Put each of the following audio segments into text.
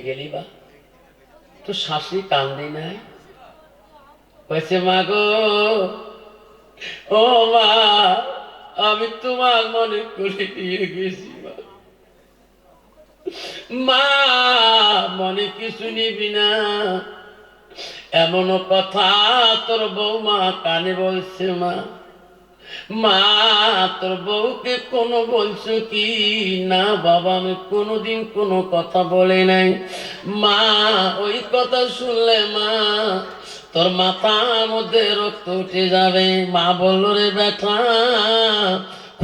গেলি বা? তো শাশুড়ি কান্দি নাই? কয়েছে মা গো, ও মা, আমি তোমার মনে করে দিয়ে গেছি মা, মনে কিছু নিবি না। এমনও কথা তোর বৌমা কানে বলছে মা। মা, তোর বউকে কোনো বলছো কি? না, বাবা, আমি কোনোদিন কোনো কথা বলে নাই। মা, ওই কথা শুনলে মা, তোর মাথার মধ্যে রক্ত উঠে যাবে। মা বলল, রে বেটা,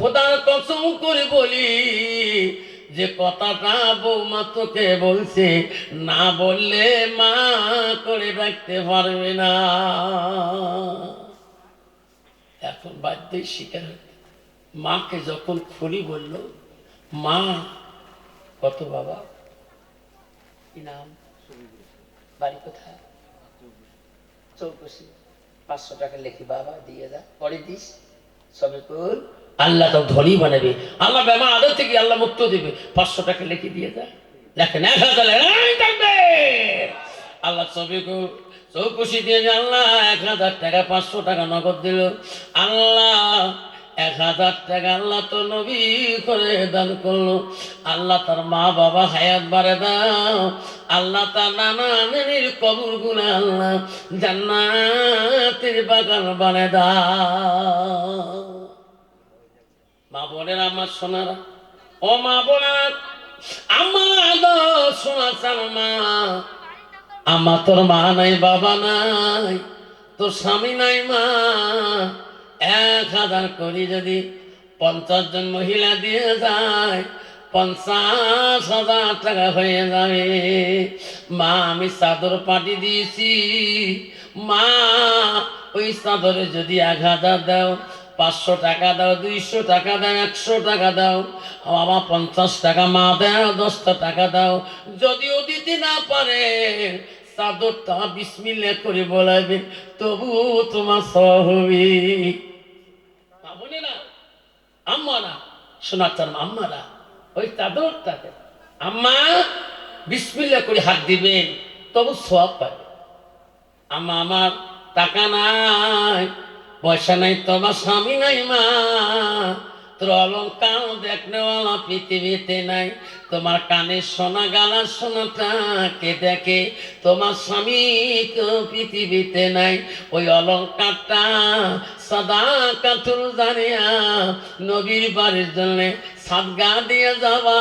খোদার কসম করে বলি, যে কথাটা বৌমা তোকে বলছে, না বললে মা করে রাখতে পারবে না। এখন বাধ্যই হতে মাকে যখন খুলি বলল, মা, কত বাবা? কি নাম? বাড়ি কোথায়? চৌকশি পাঁচশো টাকা লেখি, বাবা, দিয়ে দা পরে দিস, সবে কর আল্লাহ তো ধনী বানাবে। আল্লাহ বেমা আদর থেকে আল্লাহ মুক্ত দেবে। পাঁচশো টাকা লিখে, দিয়ে দা লেখেন, এক হাজার আল্লাহ সবে কর চৌকশি দিয়ে আল্লাহ এক হাজার টাকা, পাঁচশো টাকা নগদ দিল। আল্লাহ, এক হাজার টাকা আল্লাহ তো নবী করে দান করল। আল্লাহ তার মা বাবা হায়াত বাড়ে দাও। আল্লাহ তার নানা নানির কবরগুলো আল্লাহ জান্নাতের বাগান বানে দাও। মা বলেন আমার সোনারা, ও মা বলেন আমার সোনা চান মা আমার তোর মা নাই, বাবা নাই, তোর স্বামী নাই, মা। এক হাজার করি যদি পঞ্চাশ জন মহিলা দিয়ে যায়, পঞ্চাশ হাজার টাকা হয়ে যাবে। মা, আমি চাদর পাটি দিয়েছি। মা, ওই চাদরে যদি এক হাজার দাও পাঁচশো টাকা দাও, দুইশো টাকা দাও, একশো টাকা দাও। আমার পঞ্চাশ টাকা মা দাও দশটা টাকা দাও। যদিও দিতে না পারে, চাদরটা বিসমিল্লা করে বলাবে তবু তোমার সহবি না আম্মারা শোনাচ্ছার আম্মারা ওই চাদরটাকে আম্মা বিসমিল্লা করে হাত দিবেন তবু সব পাবে। আম্মা, আমার টাকা নাই পয়সা নাই, তোমার স্বামী নাই মা। তোর অলঙ্কার দেখনেওয়ালা পৃথিবীতে নাই। তোমার কানে সোনা, গালার সোনাটা কে দেখে তোমার স্বামী তো পৃথিবীতে নাই। ওই অলঙ্কারটা সদা কাতুর জানিয়া নবীর বাড়ির জন্য সাদগা দিয়ে যাবা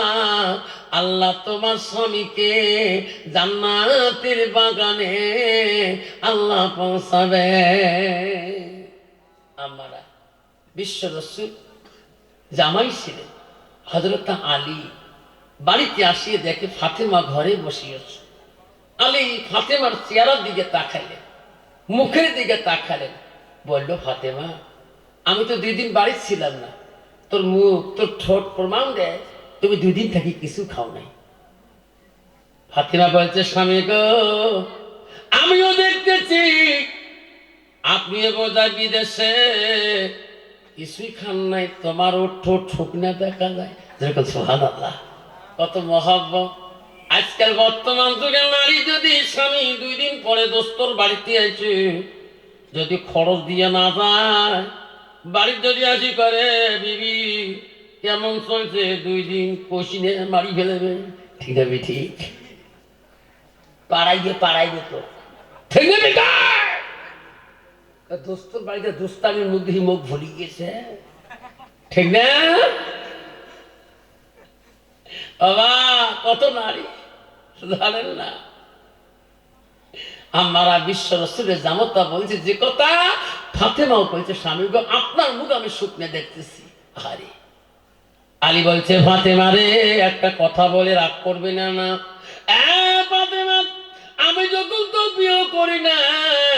আল্লাহ তোমার স্বামীকে জান্নাতের বাগানে আল্লাহ পৌঁছাবে। আমরা বিশ্ব রসুল জামাই ছিলেন হজরত আলী। বাড়িতে আসিয়ে দেখে ফাতেমা ঘরে বসিয়েছে। আলী ফাতেমার চেহারার দিকে তাকালেন, মুখের দিকে তাকালেন। বলল, ফাতেমা, আমি তো দুই দিন বাড়ি ছিলাম না। তোর মুখ, তোর ঠোঁট প্রমাণ দেয়, তুমি দুই দিন থাকি কিছু খাও নাই। ফাতেমা বলছে, স্বামী গো, আমিও দেখতেছি আপনিও বোঝায় বিদেশে। কিছুই খান নাই, তোমার ঠোঁট ঠুকনা দেখা যায়। যেরকম সোহান আল্লাহ কত মহাব্বত। আজকাল বর্তমান যুগে নারী যদি স্বামী দুই দিন পরে দোস্তর বাড়িতে আছে যদি খরচ দিয়ে না যায়, বাড়ির যদি আসি করে, বিবি, কেমন চলছে? দুই দিন কষিনে মারি ফেলেবে। ঠিক আছে ঠিক? পাড়াইবে পাড়াইবে তো। ঠিক না দোস্তর বাড়িতে দোস্তানির মধ্যে মুখ গেছে। ঠিক না? বাবা, কত নারী? না। আমরা বিশ্ব রসুলের জামতা বলছে, যে কথা ফাতেমাও বলছে, স্বামী আপনার মুখ আমি শুকনে দেখতেছি। আরে আলী বলছে, ফাতেমা রে, একটা কথা বলে রাগ করবে না না। ফাতেমা, আমি যখন তো বিয়ে করি নাই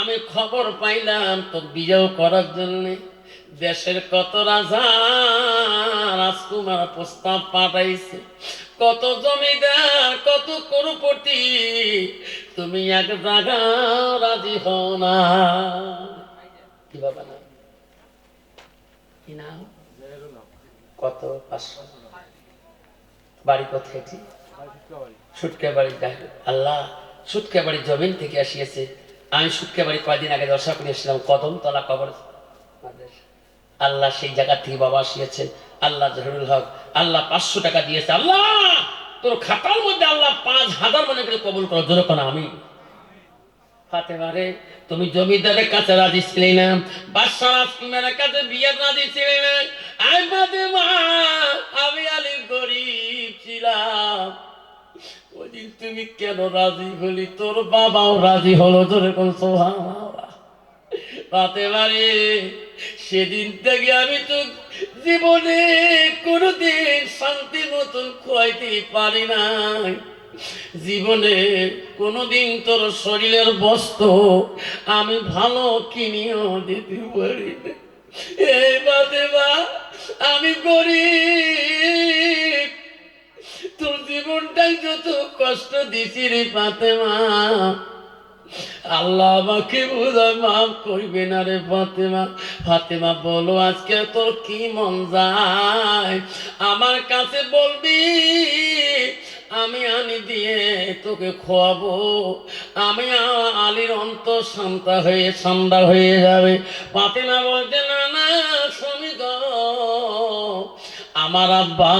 আমি খবর পাইলাম তোর বিজয় করার জন্য। দেশের কত রাজা রাজকুমার প্রস্তাব পাঠাইছে। কত জমিদার কত করুপতি তুমি এক জায়গা রাজি হও না। কি বাবা না কি নাম? কত? পাঁচশো। বাড়ি কোথায় সুটকে বাড়ি। আল্লাহ সুটকে বাড়ি জমিন থেকে আসিয়েছে। আমি বাড়ি কয়দিন আগে দর্শা করে এসেছিলাম কদমতলা কবর। আল্লাহ সেই জায়গা থেকে বাবা আসিয়েছেন আল্লাহ জহিরুল হক, আল্লাহ পাঁচশো টাকা দিয়েছে। আল্লাহ, তোর খাতার মধ্যে আল্লাহ পাঁচ হাজার মনে করে কবুল করো, জোর কোন আমি। ফাতেমারে তুমি জমিদারের কাছে রাজি ছিলে না। বাদশাহ রাজকুমারের কাছে বিয়ের রাজি ছিলে না। ফাতেমা, আমি আলী গরিব ছিলাম। ওদিন তুমি কেন রাজি হলি? তোর বাবাও রাজি হলো তোর কোন সেদিন থেকে আমি তো জীবনে কোনোদিন শান্তি মতন খোয়াইতে পারি নাই। জীবনে কোনোদিন তোর শরীরের বস্ত্র আমি ভালো কিনিও দিতে পারি এই ফাতেমা আমি গরিব। কষ্ট দিছি রে ফাতেমা। আল্লাহ আমাকে বোধহয় মাফ করবে না রে ফাতেমা। ফাতেমা, বলো আজকে তোর কি মন যায়? আমার কাছে বলবি, আমি আনি দিয়ে তোকে খোয়াবো। আমি আলীর অন্ত শান্তা হয়ে ঠান্ডা হয়ে যাবে। ফাতেমা বলছে, না না স্বামী আমার আব্বা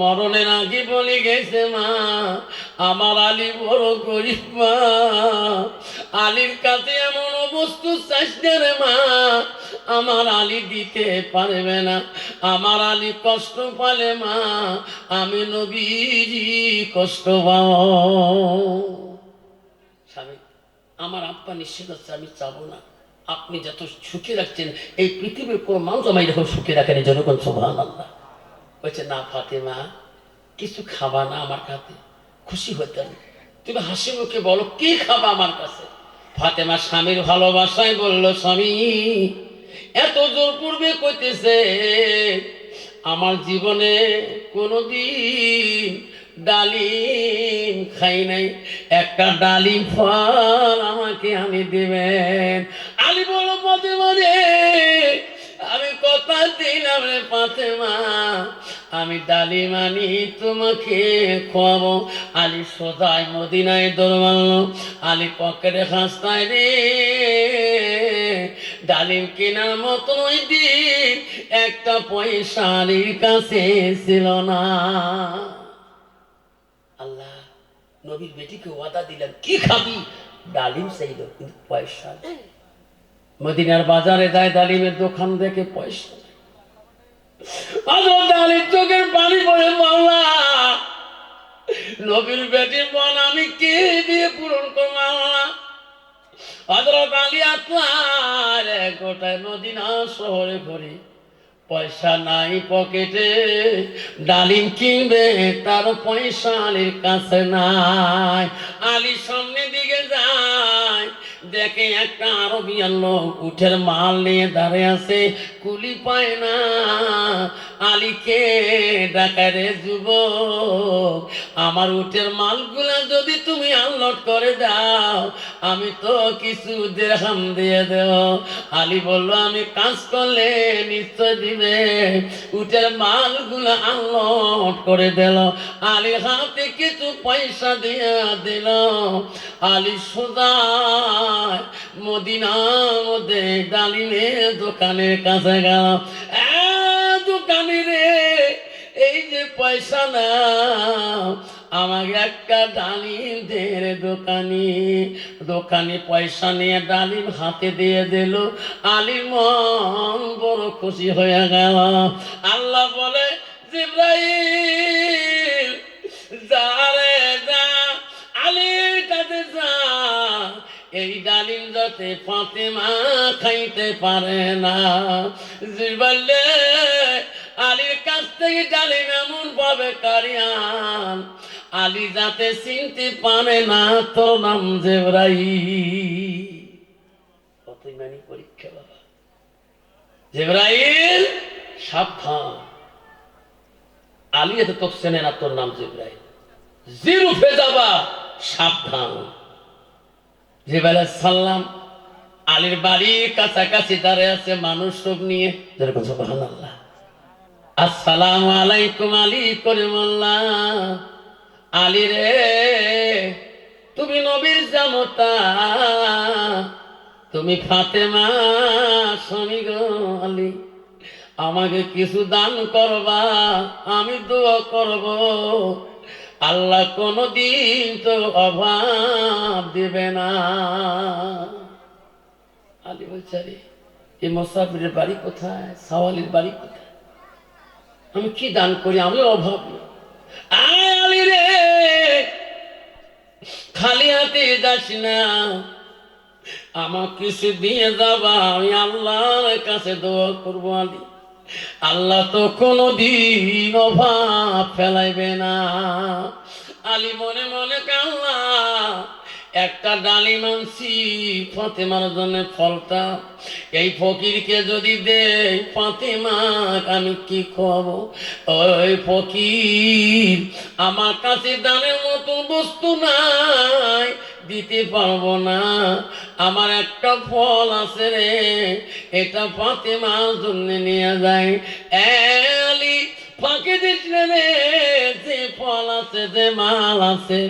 মরণের আগে বলে গেছে মা। আমার আলী বড় গরিব মা। আলীর কাছে এমন বস্তু চাইছে রে মা। আমার আলী দিতে পারবে না। আমার আলী কষ্ট পালে মা। আমি নবীজি কষ্ট স্বামী, আমার আব্বা নিশ্চিত হচ্ছে আমি চাবো না। আপনি যত সুখে রাখছেন, এই পৃথিবীর কোনো মানুষ আমায় এরকম সুখে রাখেন এই জনগণ সোভান আল্লাহ বলছে না, ফাতেমা, কিছু খাবা না আমার কাছে, খুশি হতেন তুমি হাসি মুখে বলো, কি খাবা আমার কাছে? ফাতেমা স্বামীর ভালোবাসায় বলল, স্বামী, এত জোর পূর্বে কইতেছে, আমার জীবনে কোনোদিন ডালিম খাই নাই। একটা ডালিম ফল আমাকে আমি দিবেন। আলি বলো পথে মনে আমি কথা দিলাম রে পাতে মা আমি ডালিম আনি তোমাকে খোয়াবো। আলি সোজায় মদিনায় দৌড় মারলো। আলি পকেটে হাসতায় রে, ডালিম কেনার মতো ওই একটা পয়সা কাছে ছিল না। আল্লাহ, নবীর বেটিকে ওয়াদা দিলেন, কি খাবি? ডালিম চাইল, কিন্তু পয়সা। মদিনার বাজারে যায়, ডালিমের দোকান দেখে পয়সা আজও ডালিম চোখের পানি পড়ে মাওলা। নবীর বেটির মন আমি কে দিয়ে পূরণ করব আল্লাহ হজরত আলী আপনার গোটায় মদিনা শহরে ঘুরে পয়সা নাই পকেটে, ডালিম কিনবে, তার পয়সা আলীর কাছে নাই। আলী সামনে দিকে যায়, দেখে একটা আরবিয়ান লোক উঠের মাল নিয়ে দাঁড়িয়ে আছে। কুলি পায় না। আলীকে ডাকারে যুব আমার উঠের মালগুলা যদি তুমি আনলোড করে দাও, আমি তো কিছু দেড়হাম দিয়ে দেও আলী বলল, আমি কাজ করলে নিশ্চয় দিবে। উঠের মালগুলা আনলোড করে দিল। আলী হাতে কিছু পয়সা দিয়ে দিল। আলী সোজা মদিনা মধ্যে ডালিমে দোকানের কাছে গেল দোকানি রে, এই যে পয়সা না, আমাকে একটা ডালিম দে রে দোকানি। দোকানি পয়সা নিয়ে ডালিম হাতে দিয়ে দিল। আলিম বড় খুশি হয়ে গেল। আল্লাহ বলে, জিব্রাইল এই ডালিম যাতে ফাতেমা খাইতে পারে না। বললে আলীর কাছ থেকে ডালিম এমন পাবে কারিয়ান। আলী যাতে চিনতে পারে না তোর নাম জেবরাই মানি পরীক্ষা বাবা জেবরাইল, সাবধান। আলী এত তোর চেনে না তোর নাম জেবরাইল। জিরু ফেজাবা, সাবধান। জিবাল সাল্লাম আলীর বাড়ির কাছাকাছি দাঁড়িয়ে আছে মানুষ সব নিয়ে। যেরকম সুবহানাল্লাহ। আসসালামু আলাইকুম আলী করিমুল্লাহ। আলী রে, তুমি নবীর জামতা। তুমি ফাতেমা স্বামী গো আলী। আমাকে কিছু দান করবা, আমি দোয়া করব। আল্লাহ কোনদিন তো অভাব দিবে না। আলী বলছে "আরে, এই মোসাফিরের বাড়ি কোথায়? সাওয়ালির বাড়ি কোথায়? আমি কি দান করি? আমি অভাব আয় আলী রে খালি হাতে যাস না। আমার কিছু দিয়ে যাবা আমি আল্লাহর কাছে দোয়া করব আলী। আল্লাহ তো কোনো দিন অভাব ফেলাইবে না। আলী মনে মনে কাল্লা একটা ডালি মানছি ফাতেমার জন্য ফলটা। এই ফকিরকে যদি দেই ফাতেমা, আমি কি খাব? ওই ফকির, আমার কাছে দানের মতো বস্তু নাই, দিতে পারব না। আমার একটা ফল আছে রে, এটা ফাতেমার জন্য নিয়ে যায় এলি ফাঁকে দিস রে, যে ফল আছে, যে মাল আছে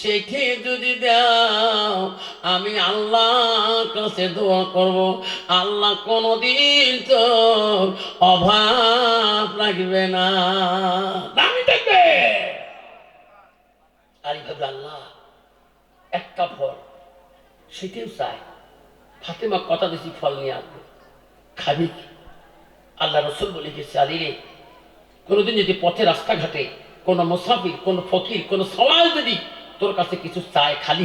সেটি যদি দাও, আমি আল্লাহর কাছে দোয়া করব। আল্লাহ কোনোদিন তো অভাব লাগবে না। দামি থাকবে আর ভাববে আল্লাহ একটা ফল সেটিও চাই ফাতেমা কথা দিছি, ফল নিয়ে আসবে। খাবি? আল্লাহ রসুল বলে গেছে, আলী রে, কোনোদিন যদি পথে রাস্তাঘাটে কোনো মুসাফির, কোনো ফকির, কোনো সমাজ যদি তোর কাছে কিছু চায় খালি